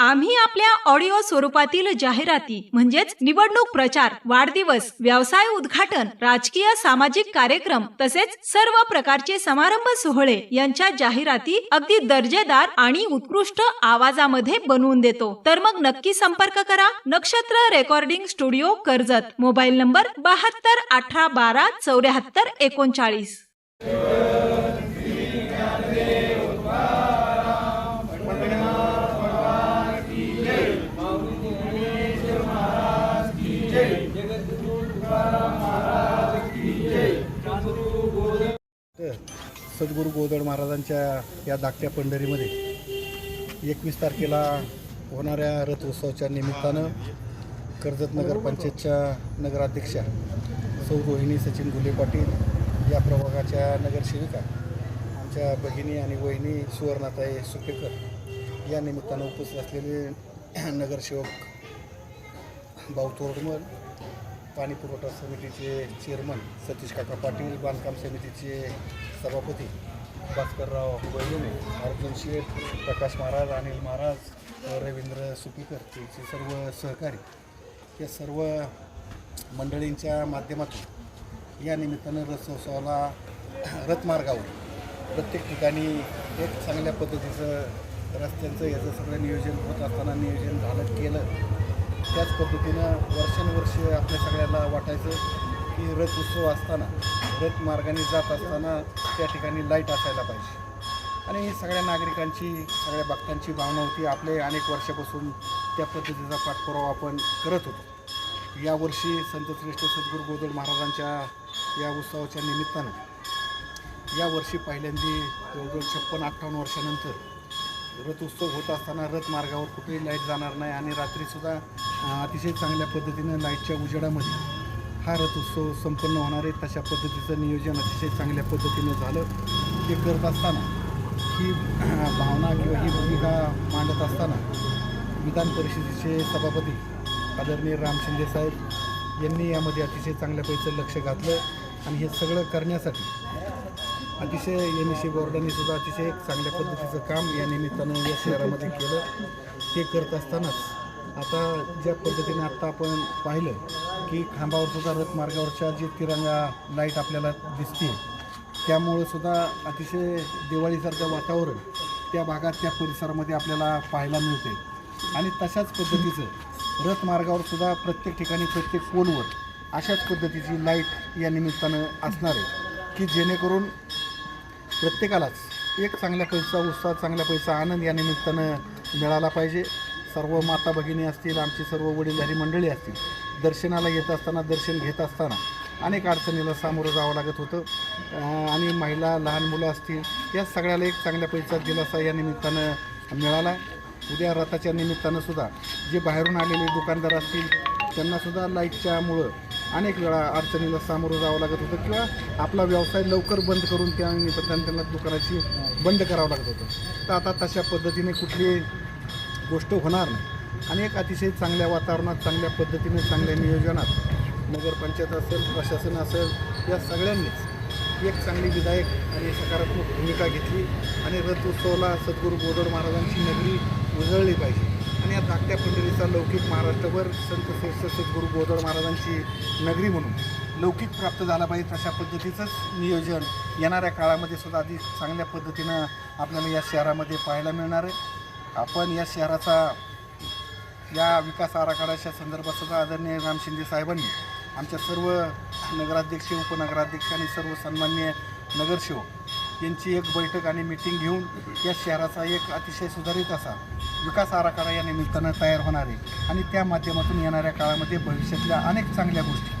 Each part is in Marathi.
आम्ही आपल्या ऑडिओ स्वरूपातील जाहिराती म्हणजेच निवडणूक प्रचार वाढदिवस व्यवसाय उद्घाटन राजकीय सामाजिक कार्यक्रम तसेच सर्व प्रकारचे समारंभ सोहळे यांच्या जाहिराती अगदी दर्जेदार आणि उत्कृष्ट आवाजामध्ये बनवून देतो. तर मग नक्की संपर्क करा. Nakshatra recording studio Karjat. Mobile number बहात्तर अठरा बारा चौऱ्याहत्तर एकोणचाळीस. सद्गुरू गोदड महाराजांच्या या धाकट्या पंढरीमध्ये एकवीस तारखेला होणाऱ्या रथोत्सवाच्या निमित्तानं कर्जत नगरपंचायतच्या नगराध्यक्षा सौ रोहिणी सचिन गुले पाटील या प्रभागाच्या नगरसेविका आमच्या बहिणी आणि वहिनी सुवर्णाताई सुपेकर या निमित्तानं उपस्थित असलेले नगरसेवक भाऊ तोरडमल पाणी पुरवठा समितीचे चेअरमन सतीश काका पाटील बांधकाम समितीचे सभापती भास्करराव बैलुने अर्जुन शेठ प्रकाश महाराज अनिल महाराज रवींद्र सुपीकर यांचे सर्व सहकारी. या सर्व मंडळींच्या माध्यमातून या निमित्तानं रथोत्सवाला रथमार्गावर प्रत्येक ठिकाणी एक चांगल्या पद्धतीचं रस्त्यांचं याचं सगळं नियोजन होत असताना नियोजन झालं केलं. त्याच पद्धतीनं वर्षानुवर्ष आपल्या सगळ्याला वाटायचं की रथ उत्सव असताना रथ मार्गाने जात असताना त्या ठिकाणी लाइट असायला पाहिजे. आणि ही सगळ्या नागरिकांची सगळ्या भक्तांची भावना होती. आपले अनेक वर्षापासून त्या पद्धतीचा पाठपुरावा आपण करत होतो. यावर्षी संतश्रेष्ठ सद्गुरू गोदड महाराजांच्या या उत्सवाच्या निमित्तानं यावर्षी पहिल्यांदी जवळजवळ छप्पन अठ्ठावन्न वर्षानंतर रथ उत्सव होत असताना रथ मार्गावर कुठेही लाइट जाणार नाही आणि रात्रीसुद्धा अतिशय चांगल्या पद्धतीनं लाईटच्या उजेडामध्ये हा रथ उत्सव संपन्न होणार आहे. तशा पद्धतीचं नियोजन अतिशय चांगल्या पद्धतीनं झालं. ते करत असताना ही भावना किंवा ही भूमिका मांडत असताना विधान परिषदेचे सभापती आदरणीय राम शिंदे साहेब यांनी यामध्ये अतिशय चांगल्यापैकी लक्ष घातलं आणि हे सगळं करण्यासाठी अतिशय एम सी बोर्डाने सुद्धा अतिशय चांगल्या पद्धतीचं काम या निमित्तानं या शहरामध्ये केलं. ते करत असतानाच आता ज्या पद्धतीने आत्ता आपण पाहिलं की खांबावर सुद्धा रथमार्गावरच्या जे तिरंगा लाइट आपल्याला दिसते त्यामुळं सुद्धा अतिशय दिवाळीसारखं वातावरण त्या भागात त्या परिसरामध्ये आपल्याला पाहायला मिळते आणि तशाच पद्धतीचं रथमार्गावर सुद्धा प्रत्येक ठिकाणी प्रत्येक पोलवर अशाच पद्धतीची लाइट या निमित्तानं असणार आहे की जेणेकरून प्रत्येकालाच एक चांगल्या पैसा उत्साह चांगल्या पैसा आनंद या निमित्तानं मिळाला पाहिजे. सर्व माता भगिनी असतील आमची सर्व वडीलधारी मंडळी असतील दर्शनाला येत असताना दर्शन घेत असताना अनेक अडचणीला सामोरं जावं लागत होतं. आणि महिला लहान मुलं असतील या सगळ्याला एक चांगल्या पैसा दिलासा या निमित्तानं मिळाला. उद्या रथाच्या निमित्तानं सुद्धा जे बाहेरून आलेले दुकानदार असतील त्यांनासुद्धा लाईटच्यामुळं अनेक वेळा अडचणीला सामोरं जावं लागत होतं किंवा आपला व्यवसाय लवकर बंद करून त्या निमित्तानं त्यांना दुकानाची बंद करावं लागत होतं. तर आता तशा पद्धतीने कुठली गोष्ट होणार नाही. आणि एक अतिशय चांगल्या वातावरणात चांगल्या पद्धतीने चांगल्या नियोजनात नगरपंचायत असेल प्रशासन असेल या सगळ्यांनीच एक चांगली विधायक आणि सकारात्मक भूमिका घेतली आणि रथ उत्सवाला सद्गुरू गोदड महाराजांची नगरी उजळली पाहिजे. आणि या धाकट्या पंढरीचा लौकिक महाराष्ट्रभर संत श्रेष्ठ सद्गुरू गोदड महाराजांची नगरी म्हणून लौकिक प्राप्त झाला पाहिजे तशा पद्धतीचंच नियोजन येणाऱ्या काळामध्ये सुद्धा अधिक चांगल्या पद्धतीनं आपल्याला या शहरामध्ये पाहायला मिळणार आहे. आपण या शहराचा या विकास आराखड्याच्या संदर्भात सुद्धा आदरणीय राम शिंदे साहेबांनी आमच्या सर्व नगराध्यक्ष उपनगराध्यक्ष आणि सर्व सन्मान्य नगरसेवक यांची एक बैठक आणि मिटिंग घेऊन या शहराचा एक अतिशय सुधारित असा विकास आराखडा या निमित्तानं तयार होणार आहे. आणि त्या माध्यमातून येणाऱ्या काळामध्ये भविष्यातल्या अनेक चांगल्या गोष्टी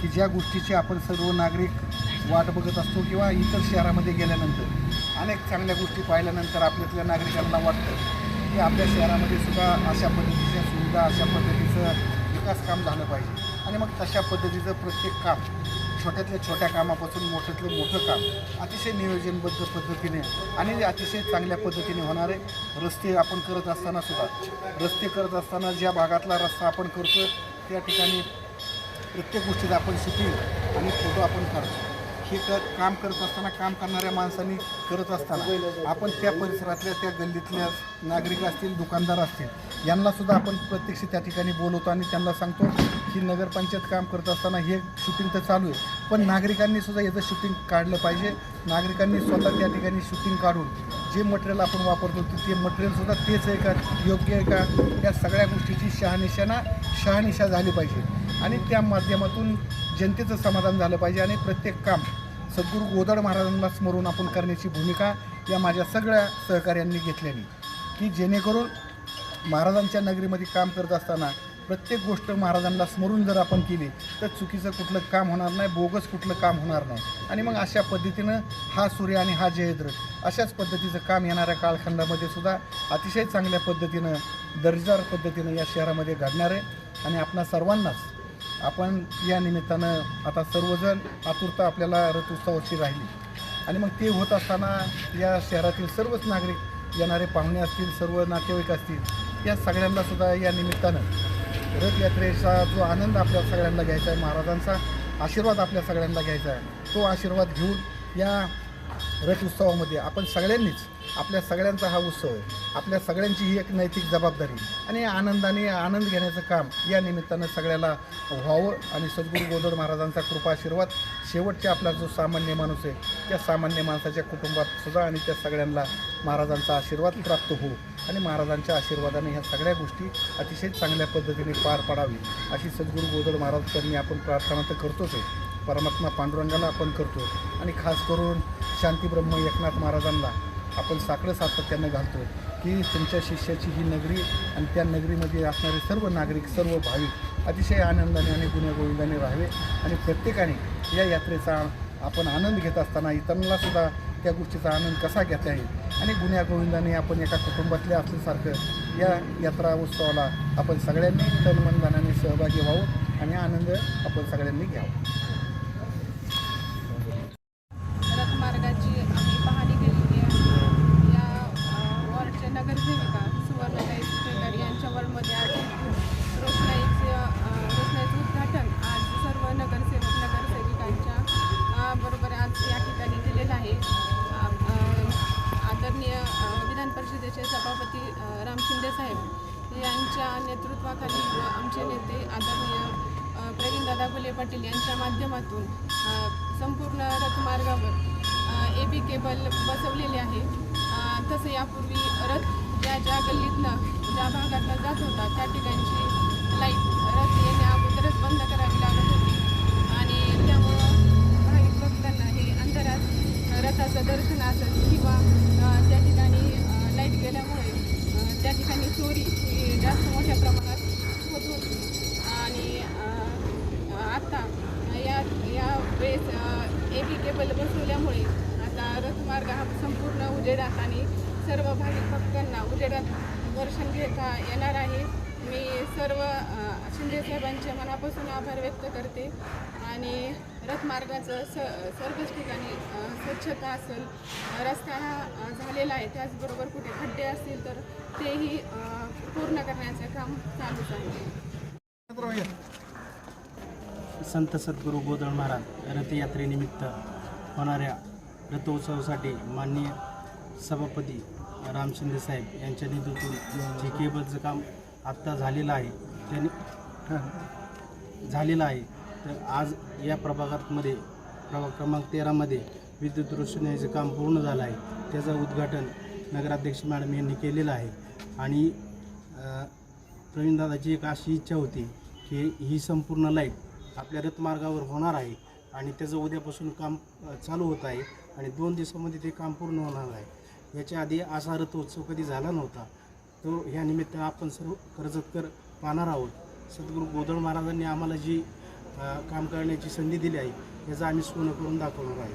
की ज्या गोष्टीची आपण सर्व नागरिक वाट बघत असतो किंवा इतर शहरामध्ये गेल्यानंतर अनेक चांगल्या गोष्टी पाहिल्यानंतर आपल्यातल्या नागरिकांना वाटतं की आपल्या शहरामध्ये सुद्धा अशा पद्धतीच्या सुविधा अशा पद्धतीचं विकास काम झालं पाहिजे. आणि मग तशा पद्धतीचं प्रत्येक काम छोट्यातल्या छोट्या कामापासून मोठ्यातलं मोठं काम अतिशय नियोजनबद्ध पद्धतीने आणि अतिशय चांगल्या पद्धतीने होणार आहे रस्ते आपण करत असताना सुद्धा. रस्ते करत असताना ज्या भागातला रस्ता आपण करतो त्या ठिकाणी प्रत्येक गोष्टीत आपण शूटिंग आणि फोटो आपण काढतो. हे कर काम करत असताना काम करणाऱ्या माणसांनी करत असताना आपण त्या परिसरातल्या त्या गल्लीतल्या नागरिक असतील दुकानदार असतील यांना सुद्धा आपण प्रत्यक्ष त्या ठिकाणी बोलवतो आणि त्यांना सांगतो की नगरपंचायत काम करत असताना हे शूटिंग तर चालू आहे. पण नागरिकांनी सुद्धा याचं शूटिंग काढलं पाहिजे. नागरिकांनी स्वतः त्या ठिकाणी शूटिंग काढून जे मटेरियल आपण वापरतो ते- ते मटेरियलसुद्धा तेच आहे का? योग्य आहे का? या सगळ्या गोष्टीची शहानिशाना शहानिशा झाली पाहिजे. आणि त्या माध्यमातून जनतेचं समाधान झालं पाहिजे आणि प्रत्येक काम सद्गुरू गोदड महाराजांना स्मरून आपण करण्याची भूमिका या माझ्या सगळ्या सहकाऱ्यांनी घेतलेली. की जेणेकरून महाराजांच्या नगरीमध्ये काम करत असताना प्रत्येक गोष्ट महाराजांना स्मरून जर आपण केली तर चुकीचं कुठलं काम होणार नाही बोगस कुठलं काम होणार नाही. आणि मग अशा पद्धतीनं हा सूर्य आणि हा जयद्र अशाच पद्धतीचं काम येणाऱ्या कालखंडामध्ये सुद्धा अतिशय चांगल्या पद्धतीनं दर्जेदार पद्धतीनं या शहरामध्ये घडणार आहे. आणि आपणा सर्वांनाच आपण या निमित्तानं आता सर्वजण आतुरता आपल्याला रथोत्सवाची राहिली. आणि मग ते होत असताना या शहरातील सर्वच नागरिक येणारे पाहुणे असतील सर्व नातेवाईक असतील या सगळ्यांना सुद्धा या निमित्तानं रथयात्रेचा जो आनंद आपल्या सगळ्यांना घ्यायचा आहे महाराजांचा आशीर्वाद आपल्या सगळ्यांना घ्यायचा आहे तो आशीर्वाद घेऊन या रथ उत्सवामध्ये आपण सगळ्यांनीच आपल्या सगळ्यांचा हा उत्सव आहे. आपल्या सगळ्यांची ही एक नैतिक जबाबदारी आणि आनंदाने आनंद घेण्याचं काम या निमित्तानं सगळ्याला व्हावं आणि सद्गुरू गोदड महाराजांचा कृपा आशीर्वाद शेवटच्या आपला जो सामान्य माणूस आहे त्या सामान्य माणसाच्या कुटुंबात सुद्धा आणि त्या सगळ्यांना महाराजांचा आशीर्वाद प्राप्त होऊ आणि महाराजांच्या आशीर्वादाने ह्या सगळ्या गोष्टी अतिशय चांगल्या पद्धतीने पार पाडावी अशी सद्गुरू गोदड महाराज त्यांनी आपण प्रार्थना तर करतोच आहे. परमात्मा पांडुरंगाला आपण करतो. आणि खास करून शांतीब्रह्म एकनाथ महाराजांना आपण साकडं सातत्यानं घालतो की तुमच्या शिष्याची ही नगरी आणि त्या नगरीमध्ये असणारे सर्व नागरिक सर्व भाविक अतिशय आनंदाने आणि गुण्यागोविंदाने राहावे आणि प्रत्येकाने या यात्रेचा आपण आनंद घेत असताना इतरांना सुद्धा त्या गोष्टीचा आनंद कसा घेता येईल? आणि गुण्यागोविंदाने आपण एका कुटुंबातले असल्यासारखं या यात्रा उत्सवाला आपण सगळ्यांनी तनमनदानाने सहभागी व्हावं आणि आनंद आपण सगळ्यांनी घ्यावा. माध्यमातून संपूर्ण रथमार्गावर ए बी केबल बसवलेले आहे. तसे तसं यापूर्वी रथ ज्या ज्या गल्लीतनं ज्या भागातनं जात होता त्या ठिकाणची लाइट रथ येण्या अगोदरच बंद करावी लागत होती. आणि त्यामुळं भाविक भक्तांना हे अंतरात रथाचं दर्शन असेल किंवा त्या ठिकाणी लाइट गेल्यामुळे त्या ठिकाणी चोरी ही जास्त मोठ्या प्रमाणात होत होती. आणि आत्ता आता वेळेस ए बी केबल बसवल्यामुळे आता रथमार्ग हा संपूर्ण उजेडात आणि सर्व भाविक भक्तांना उजेडात दर्शन घेता येणार आहे. मी सर्व शिंदे साहेबांचे मनापासून आभार व्यक्त करते. आणि रथमार्गाचं स सर्वच ठिकाणी स्वच्छता असेल रस्ता हा झालेला आहे त्याचबरोबर कुठे खड्डे असतील तर तेही पूर्ण करण्याचं काम चालूच आहे. संत सद्गुरू गोदळ महाराज रथयात्रेनिमित्त होणाऱ्या रथोत्सवासाठी माननीय सभापती राम साहेब यांच्या नेतृत्वातून जे केबलचं काम आत्ता झालेलं आहे त्यांनी झालेलं आहे. तर आज या प्रभागातमध्ये प्रभाग क्रमांक तेरामध्ये विद्युत रोषणाईचं काम पूर्ण झालं आहे. त्याचं उद्घाटन नगराध्यक्ष मॅडम यांनी केलेलं आहे. आणि अ, प्रवीणदादाची एक अशी इच्छा होती की ही संपूर्ण लाइट आपल्या रथमार्गावर होणार आहे आणि त्याचं उद्यापासून काम चालू होत आहे आणि दोन दिवसामध्ये ते काम पूर्ण होणार आहे. याच्या आधी असा रथोत्सव कधी झाला नव्हता. तो ह्या निमित्त आपण सर्व कर्जतकर पाहणार आहोत. सद्गुरू गोदळ महाराजांनी आम्हाला जी काम करण्याची संधी दिली आहे याचं आम्ही सोनं करून दाखवणार आहे.